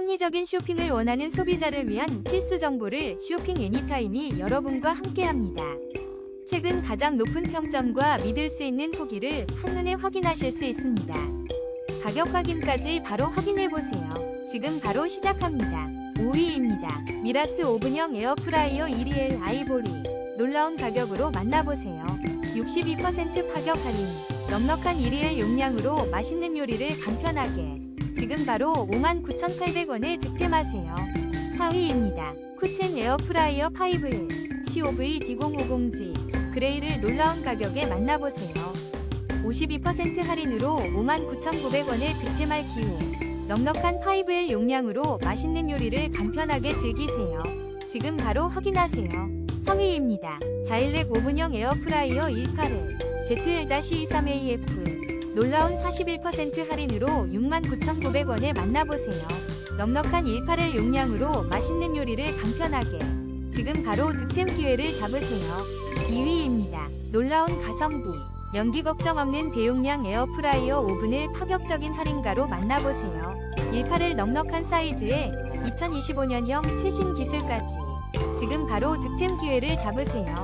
합리적인 쇼핑을 원하는 소비자를 위한 필수 정보를 쇼핑 애니타임이 여러분과 함께합니다. 최근 가장 높은 평점과 믿을 수 있는 후기를 한눈에 확인하실 수 있습니다. 가격 확인까지 바로 확인해 보세요. 지금 바로 시작합니다. 5위입니다. 미라스 오븐형 에어프라이어 1리엘 아이보리. 놀라운 가격으로 만나보세요. 62% 파격 할인. 넉넉한 1리엘 용량으로 맛있는 요리를 간편하게. 지금 바로 59,800원에 득템하세요. 4위입니다. 쿠첸 에어프라이어 5일 COV D050G 그레이를 놀라운 가격에 만나보세요. 52% 할인으로 59,900원에 득템할 기회. 넉넉한 5L 용량으로 맛있는 요리를 간편하게 즐기세요. 지금 바로 확인하세요. 3위입니다. 자일렉 오븐형 에어프라이어 18회 ZL-23AF 놀라운 41% 할인으로 69,900원에 만나보세요. 넉넉한 18L 용량으로 맛있는 요리를 간편하게 지금 바로 득템 기회를 잡으세요. 2위입니다. 놀라운 가성비 연기 걱정 없는 대용량 에어프라이어 오븐을 파격적인 할인가로 만나보세요. 18일 넉넉한 사이즈에 2025년형 최신 기술까지 지금 바로 득템 기회를 잡으세요.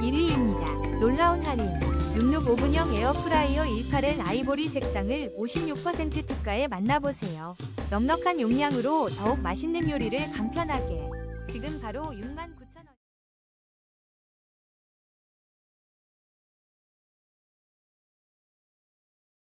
1위입니다. 놀라운 할인 육룩 오븐형 에어프라이어 18L 아이보리 색상을 56% 특가에 만나보세요. 넉넉한 용량으로 더욱 맛있는 요리를 간편하게 지금 바로 69,000원